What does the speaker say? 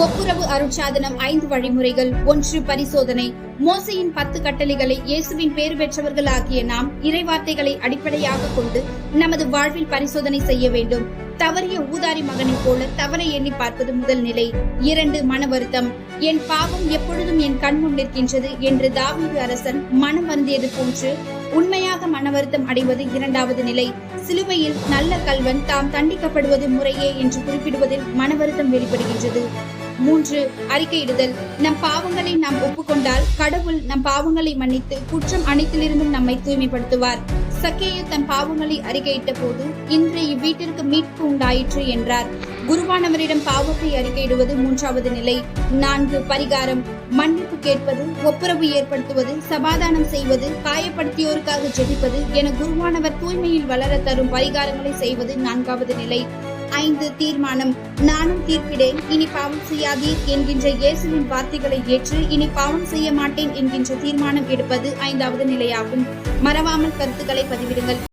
ஒப்புரவு அருட்சாதனம் ஐந்து வழிமுறைகள். ஒன்று பரிசோதனை. மோசையின் பத்து கட்டளைகளை இயேசுவின் பேறு பெற்றவர்களாகிய நாம் இறைவார்த்தைகளை அடிப்படையாக கொண்டு நமது வாழ்வில் பரிசோதனை செய்ய வேண்டும். தவறிய ஊதாரி மகனைப் போல தவறை எண்ணி பார்ப்பது முதல் நிலை. இரண்டு மன வருத்தம். என் பாவம் எப்பொழுதும் என் கண் முன் நிற்கின்றது என்று தாவீது அரசன் மனம் வருந்தியது போன்று உண்மையாக மன வருத்தம் அடைவது இரண்டாவது நிலை. சிலுவையில் நல்ல கல்வன் தாம் தண்டிக்கப்படுவது முறையே என்று குறிப்பிடுவதில் மன வருத்தம் வெளிப்படுகின்றது. மூன்று அறிக்கையிடுதல். நம் பாவங்களை நாம் ஒப்புக்கொண்டால் கடவுள் நம் பாவங்களை மன்னித்து குற்றம் அனைத்திலிருந்தும் நம்மை தூய்மைப்படுத்துவார். சக்கேயு தன் பாவங்களை அறிக்கையிட்ட போது இன்று இவ்வீட்டிற்கு மீட்பு உண்டாயிற்று என்றார். குருவானவரிடம் பாவத்தை அறிக்கையிடுவது மூன்றாவது நிலை. நான்கு பரிகாரம். மன்னிப்பு கேட்பது ஒப்புரவு ஏற்படுத்துவது சமாதானம் செய்வது காயப்படுத்தியோருக்காக ஜெபிப்பது என குருவானவர் தூய்மையில் வளர தரும் பரிகாரங்களை செய்வது நான்காவது நிலை. ஐந்து தீர்மானம். நானும் தீர்ப்பிடேன் இனி பாவம் செய்யாதீர் என்கின்ற இயேசுவின் வார்த்தைகளை ஏற்று இனி பாவம் செய்ய மாட்டேன் என்கின்ற தீர்மானம் எடுப்பது ஐந்தாவது நிலையாகும். மறவாமல் கருத்துக்களை பதிவிடுங்கள்.